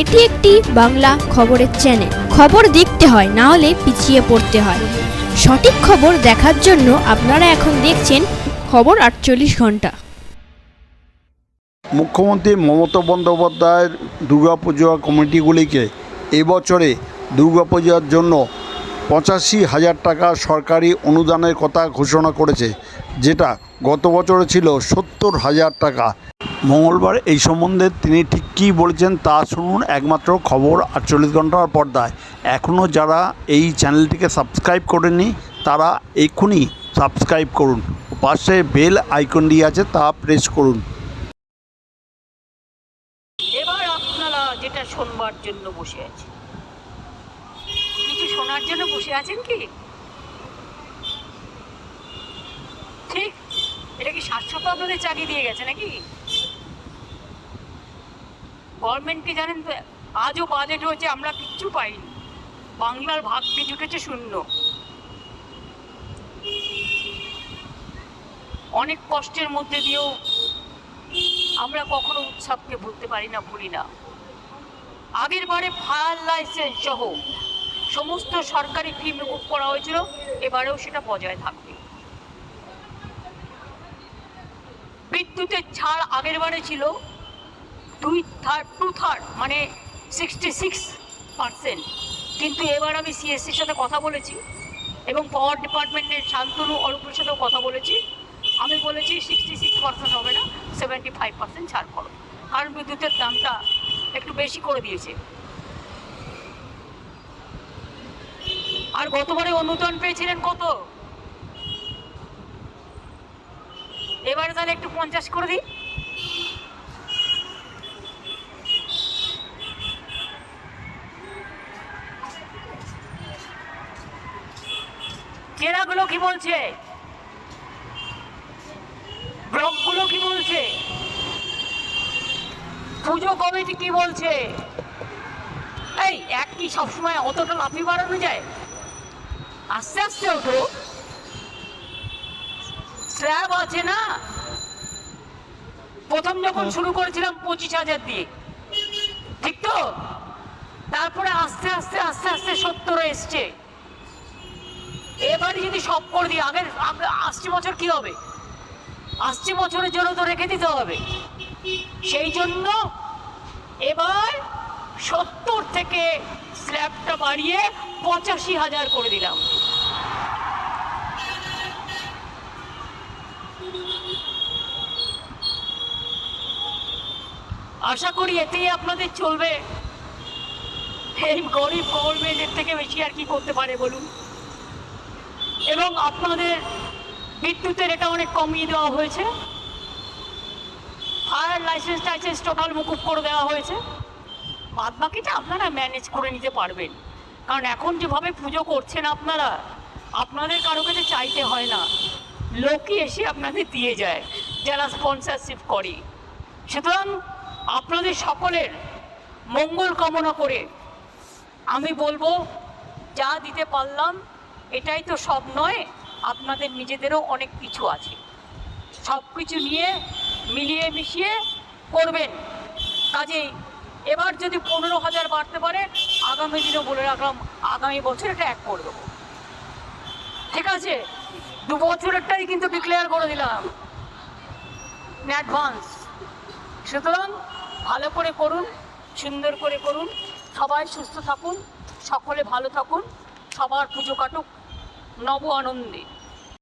এটি একটি বাংলা খবরের চ্যানেল খবর দেখতে হয়, না হলে পিছিয়ে পড়তে হয়। সঠিক খবর দেখার জন্য আপনারা এখন দেখছেন খবর আটচল্লিশ ঘণ্টা। মুখ্যমন্ত্রী মমতা বন্দ্যোপাধ্যায়ের দুর্গাপুজো কমিটিগুলিকে এবছরে দুর্গাপূজার জন্য পঁচাশি হাজার টাকা সরকারি অনুদানের কথা ঘোষণা করেছে, যেটা গত বছরে ছিল সত্তর হাজার টাকা। মঙ্গলবার এই সম্বন্ধে তিনি ঠিক কী বলেছেন তা শুনুন একমাত্র খবর আটচল্লিশ ঘণ্টার পর্দায়। এখনও যারা এই চ্যানেলটিকে সাবস্ক্রাইব করেনি তারা এক্ষুনি সাবস্ক্রাইব করুন। পাশে বেল আইকনটি আছে, তা প্রেস করুন। এটা কি চাকরি দিয়ে গেছে নাকি? গভর্নমেন্টকে জানেন তো আজও বাজেট হয়েছে, আমরা কিচ্ছু পাইনি। বাংলার ভাগ্যে জুটেছে শূন্য। অনেক কষ্টের মধ্যে দিয়েও আমরা কখনো উৎসবকে ভুলতে পারি না, ভুলি না। আগের বারে ফায়ার লাইসেন্স সহ সমস্ত সরকারি ফি মুকুব করা হয়েছিল, এবারেও সেটা বজায় থাকবে। বিদ্যুতের ছাড় আগের বারে ছিল দুই থার্ড টু থার্ড মানে সিক্সটি সিক্স পার্সেন্ট কিন্তু এবার আমি সিএসসির সাথে কথা বলেছি এবং পাওয়ার ডিপার্টমেন্টের শান্তনু অরূপের সাথেও কথা বলেছি। আমি বলেছি সিক্সটি সিক্স পার্সেন্ট হবে না সেভেন্টি ফাইভ পার্সেন্ট ছাড় করো। কারণ বিদ্যুতের দামটা একটু বেশি করে দিয়েছে। আর গতবারে অনুদান পেয়েছিলেন কত? এবারে তাহলে একটু পঞ্চাশ করে দিই। জেলাগুলো কি বলছে? ব্লকগুলো কি বলছে? পুজো কমিটি কি বলছে? এই, এক কি সবসময় অতটা লাফি বাড়ানো যায়? আস্তে আস্তে ওঠো। স্ল্যাব আছে না? প্রথম যখন শুরু করেছিলাম পঁচিশ হাজার দিয়ে। ঠিক তো? তারপরে আস্তে আস্তে আস্তে আস্তে সত্তর এসছে। এবারে যদি সব করে দিই, আগের আগে- আসছে বছর কি হবে? আসছে বছরের জন্য তো রেখে দিতে হবে। সেই জন্য এবার সত্তর থেকে স্ল্যাবটা বাড়িয়ে পঁচাশি হাজার করে দিলাম। আশা করি এতেই আপনাদের চলবে। এই গরিব গভর্নমেন্টের থেকে বেশি আর কি করতে পারে বলুন? এবং আপনাদের বিদ্যুতের এটা অনেক কমিয়ে দেওয়া হয়েছে। আর লাইসেন্স টাইসেন্স টোটাল মুকুব করে দেওয়া হয়েছে। বাদ বাকিটা আপনারা ম্যানেজ করে নিতে পারবেন। কারণ এখন যেভাবে পুজো করছেন আপনারা, আপনাদের কারও কাছে চাইতে হয় না। লোকই এসে আপনাদের দিয়ে যায়, যারা স্পন্সরশিপ করে। সুতরাং আপনাদের সকলের মঙ্গল কামনা করে আমি বলব, যা দিতে পারলাম এটাই তো সব নয়, আপনাদের নিজেদেরও অনেক কিছু আছে। সব কিছু নিয়ে মিলিয়ে মিশিয়ে করবেন। কাজেই এবার যদি পনেরো হাজার বাড়তে পারে, আগামী দিনে বলে রাখলাম, আগামী বছর এটা এক করে দেবো। ঠিক আছে, দু বছরেরটাই কিন্তু ডিক্লেয়ার করে দিলাম। অ্যাডভান্স সুতরাং ভালো করে করুন, সুন্দর করে করুন, সবাই সুস্থ থাকুন, সকলে ভালো থাকুন। সবার পুজো কাটুক। নব আনন্দে।